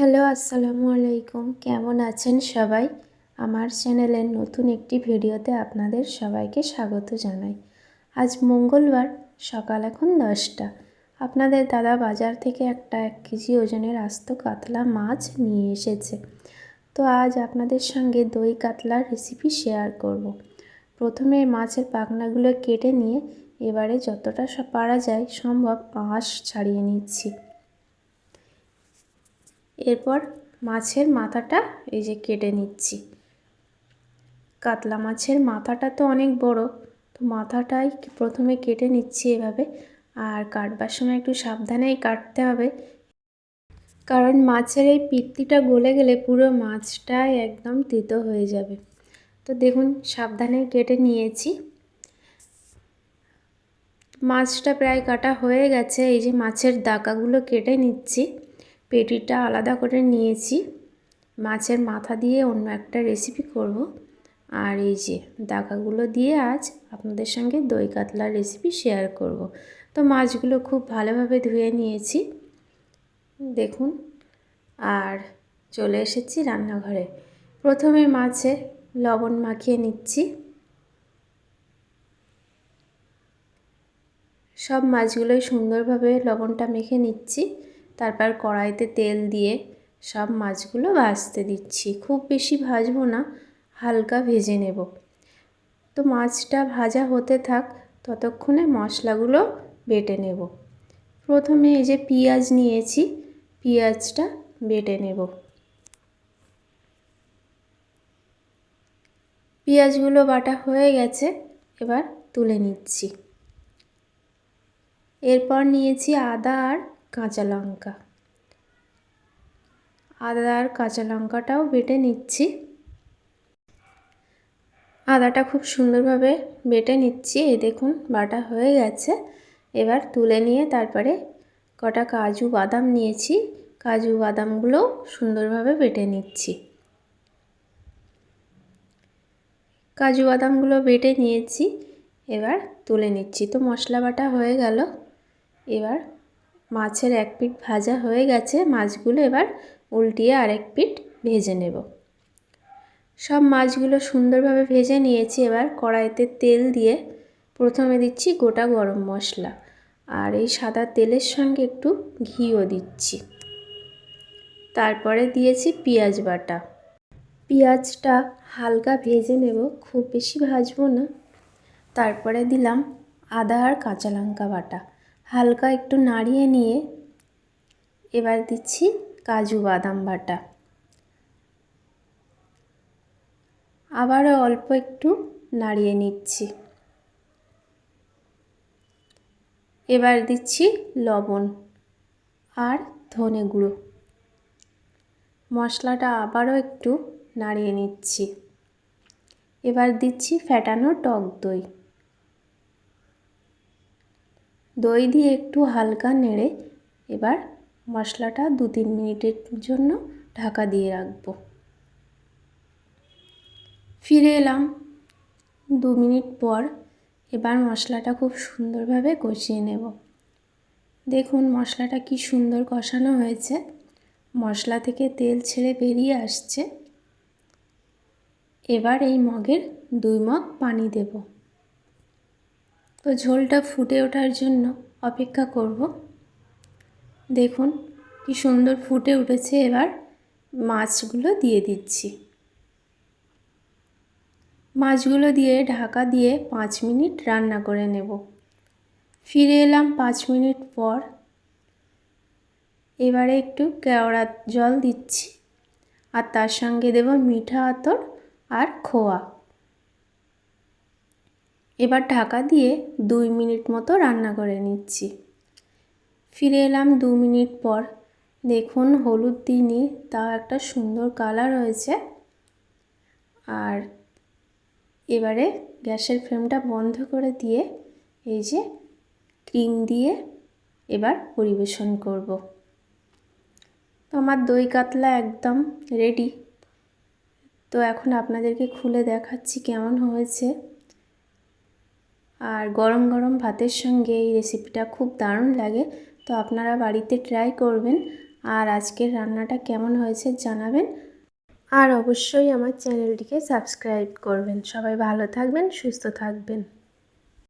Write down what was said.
Hello, আসসালামু আলাইকুম। কেমন আছেন সবাই? আমার চ্যানেলের নতুন একটি ভিডিওতে আপনাদের সবাইকে স্বাগত জানাই। আজ মঙ্গলবার, সকাল এখন দশটা। আপনাদের দাদা বাজার থেকে একটা এক কেজি ওজনের আস্ত কাতলা মাছ নিয়ে এসেছে। তো আজ আপনাদের সঙ্গে দই কাতলার রেসিপি শেয়ার করব। প্রথমে মাছের পাখনাগুলো কেটে নিয়ে এবারে যতটা পারা যায় সম্ভব আঁশ ছাড়িয়ে নিচ্ছি। এরপর মাছের মাথাটা এই যে কেটে নিচ্ছি। কাতলা মাছের মাথাটা তো অনেক বড়, তো মাথাটাই প্রথমে কেটে নিচ্ছি এভাবে, আর কাটবার সময় একটু সাবধানেই কাটতে হবে। কারণ মাছের এই পিত্তিটা গলে গেলে পুরো মাছটাই একদম তিতো হয়ে যাবে। তো দেখুন সাবধানে কেটে নিয়েছি। মাছটা প্রায় কাটা হয়ে গেছে, এই যে মাছের দাকাগুলো কেটে নিচ্ছি। পেটিটা আলাদা করে নিয়েছি। মাছের মাথা দিয়ে অন্য একটা রেসিপি করব। আর এই যে দাগাগুলো দিয়ে আজ আপনাদের সঙ্গে দই কাতলার রেসিপি শেয়ার করব। তো মাছগুলো খুব ভালোভাবে ধুয়ে নিয়েছি। দেখুন, আর চলে এসেছি রান্নাঘরে। প্রথমে মাছে লবণ মাখিয়ে নিচ্ছি। সব মাছগুলোই সুন্দরভাবে লবণটা মেখে নিচ্ছি। তারপর কড়াইতে তেল দিয়ে সব মাছগুলো ভাজতে দিচ্ছি। খুব বেশি ভাজবো না, হালকা ভেজে নেব। তো মাছটা ভাজা হতে থাক, ততক্ষণে মশলাগুলো বেটে নেব। প্রথমে এই যে পেঁয়াজ নিয়েছি, পেঁয়াজটা বেটে নেব। পেঁয়াজগুলো বাটা হয়ে গেছে, এবার তুলে নিচ্ছি। এরপর নিয়েছি আদা আর কাঁচা লঙ্কা। আদা আর কাঁচা লঙ্কাটাও বেটে নিচ্ছি। আদাটা খুব সুন্দরভাবে বেটে নিচ্ছি। এই দেখুন, বাটা হয়ে গেছে। এবার তুলে নিয়ে তারপরে কটা কাজু বাদাম নিয়েছি। কাজু বাদামগুলো সুন্দরভাবে বেটে নিচ্ছি। কাজু বাদামগুলো বেটে নিয়েছি। এবার তুলে নিচ্ছি। তো মশলা বাটা হয়ে গেল। এবার মাছের এক পিঠ ভাজা হয়ে গেছে, মাছগুলো এবার উল্টিয়ে আরেক পিঠ ভেজে নেব। সব মাছগুলো সুন্দরভাবে ভেজে নিয়েছি, এবার কড়াইতে তেল দিয়ে প্রথমে দিচ্ছি গোটা গরম মশলা আর এই সাদা তেলের সঙ্গে একটু ঘিও দিচ্ছি। তারপরে দিয়েছি পেঁয়াজ বাটা। পেঁয়াজটা হালকা ভেজে নেব, খুব বেশি ভাজবো না। তারপরে দিলাম আদা আর কাঁচা লঙ্কা বাটা। হালকা একটু নাড়িয়ে নিয়ে এবার দিচ্ছি কাজু বাদাম বাটা। আবারও অল্প একটু নাড়িয়ে নিচ্ছি। এবার দিচ্ছি লবণ আর ধনে গুঁড়ো। মশলাটা আবারও একটু নাড়িয়ে নিচ্ছি। এবার দিচ্ছি ফ্যাটানো টক দই। দই দিয়ে একটু হালকা নেড়ে এবার মশলাটা দু তিন মিনিটের জন্য ঢাকা দিয়ে রাখব। ফিরে এলাম। দু মিনিট পর এবার মশলাটা খুব সুন্দরভাবে কষিয়ে নেব। দেখুন মশলাটা কি সুন্দর কষানো হয়েছে। মশলা থেকে তেল ছেড়ে বেরিয়ে আসছে। এবার এই মগের দুই মগ পানি দেব। তো ঝোলটা ফুটে ওঠার জন্য অপেক্ষা করব। দেখুন কি সুন্দর ফুটে উঠেছে এবার। মাছগুলো দিয়ে দিচ্ছি। মাছগুলো দিয়ে ঢাকা দিয়ে পাঁচ মিনিট রান্না করে নেব। ফিরে এলাম পাঁচ মিনিট পর। এবারে একটু কেওড়া জল দিচ্ছি। আর তার সঙ্গে দেব মিঠা আতর আর খোয়া। এবার ঢাকা দিয়ে দুই মিনিট মতো রান্না করে নিচ্ছি। ফিরে এলাম দু মিনিট পর। দেখুন, হলুদ দিনই তাও একটা সুন্দর কালার হয়েছে। আর এবারে গ্যাসের ফ্লেমটা বন্ধ করে দিয়ে এই যে ক্রিম দিয়ে এবার পরিবেশন করব। তো আমার দই কাতলা একদম রেডি। তো এখন আপনাদেরকে খুলে দেখাচ্ছি কেমন হয়েছে। আর গরম গরম ভাতের সঙ্গে এই রেসিপিটা খুব দারুণ লাগে। তো আপনারা বাড়িতে ট্রাই করবেন। আর আজকের রান্নাটা কেমন হয়েছে জানাবেন। আর অবশ্যই আমার চ্যানেলটিকে সাবস্ক্রাইব করবেন। সবাই ভালো থাকবেন, সুস্থ থাকবেন।